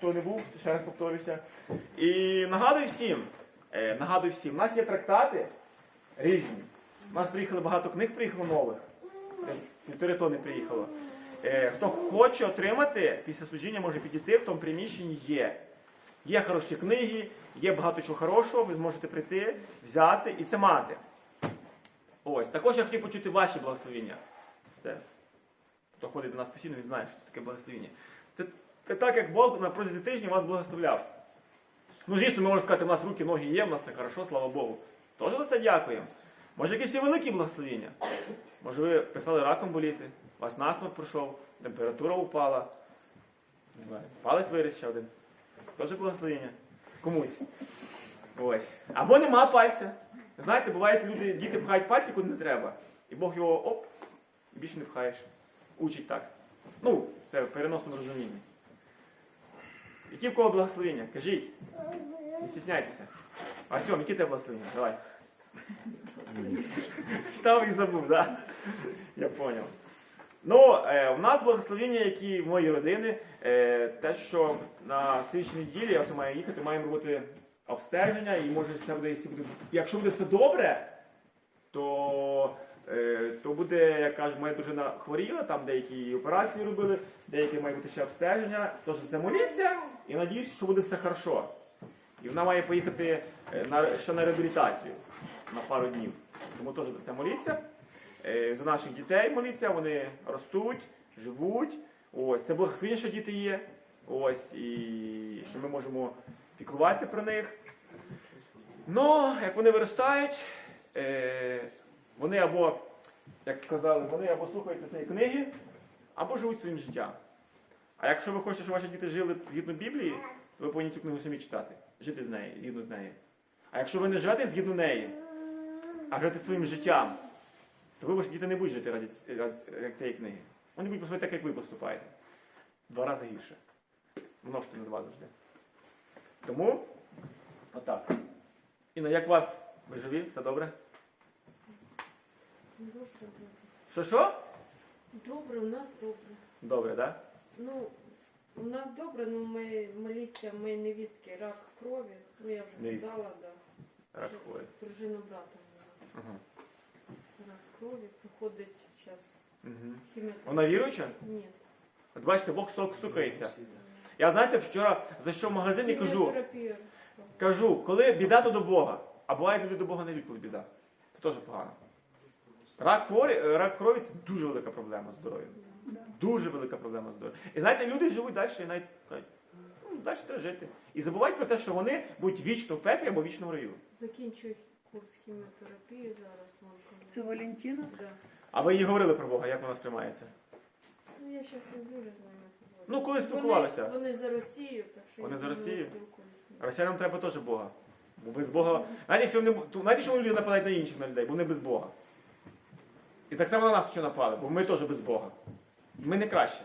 хто не був, ще раз повторюся. І нагадую всім, е, нагадую всім, у нас є трактати різні. У нас приїхало багато книг, приїхало нових. Десь півтори тони приїхало. Е, хто хоче отримати після служіння, може підійти, в тому приміщенні є. Є хороші книги, є багато чого хорошого, ви зможете прийти, взяти і це мати. Ось. Також я хотів почути ваші благословення. Це хто ходить до нас постійно, він знає, що це таке благословення. Це так, як Бог на протязі тижня вас благословляв. Ну, звісно, ми можемо сказати, у нас руки, ноги є, в нас все хорошо, слава Богу. Тож за це дякуємо. Може, якісь є великі благословення? Може, ви писали раком боліти, у вас насморк пройшов, температура упала. Не знаю, палець виріс ще один. Теж благословення. Комусь. Ось. Або нема пальця. Знаєте, бувають люди, діти пхають пальці, куди не треба. І Бог його оп, і більше не пхаєш. Учить так. Ну, це в переносному розумінні. Які в кого благословення? Кажіть. Не стісняйтеся. Артем, які тебе благословення? Давай. Став і забув, так? Я зрозумів. Ну, е, у нас благословення, які в моїй родини, е, те, що на слідчій неділі я маю їхати, маємо робити обстеження, і може все буде, якщо буде, все добре, то, то буде, як кажуть, моя дружина хворіла, там деякі операції робили, деякі мають бути ще обстеження. Тож це моліться і надіюсь, що буде все хорошо. І вона має поїхати е, на, ще на реабілітацію на пару днів. Тому теж це моліться. Е, За наших дітей моліться, вони ростуть, живуть. Ось, це благословення, що діти є. Ось, і що ми можемо піклуватися про них. Ну, як вони виростають, е, вони або, як сказали, вони або слухаються цієї книги, або живуть своїм життям. А якщо ви хочете, щоб ваші діти жили згідно Біблії, то ви повинні цю книгу самі читати, жити з нею, згідно з нею. А якщо ви не живете згідно неї, а жити своїм життям, то ви ваші діти не будуть жити раді, ц- раді цієї книги. Вони будуть поступати так, як ви поступаєте. Два рази гірше. Множте на два завжди. Тому, отак. Інна, як вас? Ви живі? Все добре? Добре, Що що? добре, у нас добре. Добре, так? Да? Ну, у нас добре, ну ми моліться, ми невістки, рак крові. Ну я вже Невістки. казала, да. Рак хворий. Дружина брата. Ага. Рак крові проходить зараз Угу. хіміотерапія. Вона віруюча? Ні. От бачите, Бог сок стукається. Я знаєте, вчора зайшов в магазин і кажу, Хіміотерапія. кажу, коли біда, то до Бога. А буває, люди до Бога не коли біда. Це теж погано. Рак, хворі, е, рак крові це дуже велика проблема з здоров'ям. Дуже велика проблема з здоров'ям. І знаєте, люди живуть далі і навіть кажуть, ну, далі треба жити. І забувають про те, що вони будуть вічно в пеклі або вічно в раю. Закінчують курс хіміотерапії зараз. Мамка. Це Валентина? Да. А ви їй говорили про Бога, як вона сприймається? Ну я зараз не дуже з ними. Ну, коли спілкувалися. Вони, вони за Росію, так що Вони я за Росію? спілкуюся. Росіянам треба теж Бога. Бо без Бога. Знаєте, якщо вони, знаєте, що люди нападають на інших на людей, бо вони без Бога. І так само на нас що напали, бо ми теж без Бога. Ми не краще.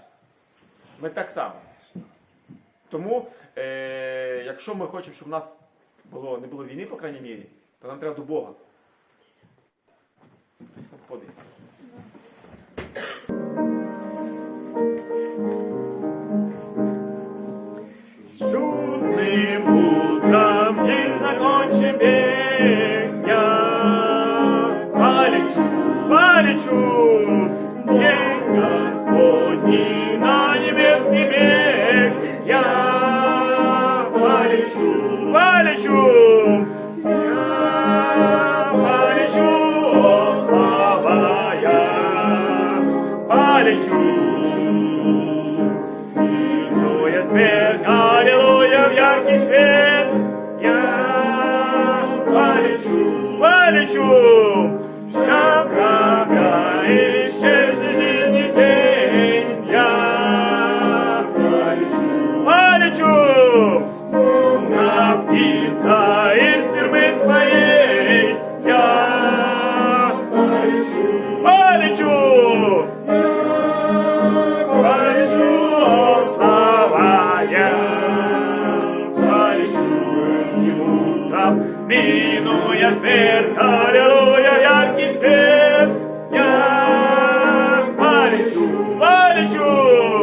Ми так само. Тому, е, якщо ми хочемо, щоб в нас було, не було війни, по крайній мірі, то нам треба до Бога. Там утром жизнь закончим бег я полечу, день Господний на небесный берег я полечу, полечу, я полечу, о, полечу. Аллилуйя, в яркий свет. Я полечу, полечу, сейчас минуя свет, аллилуйя, яркий свет, я полечу, полечу,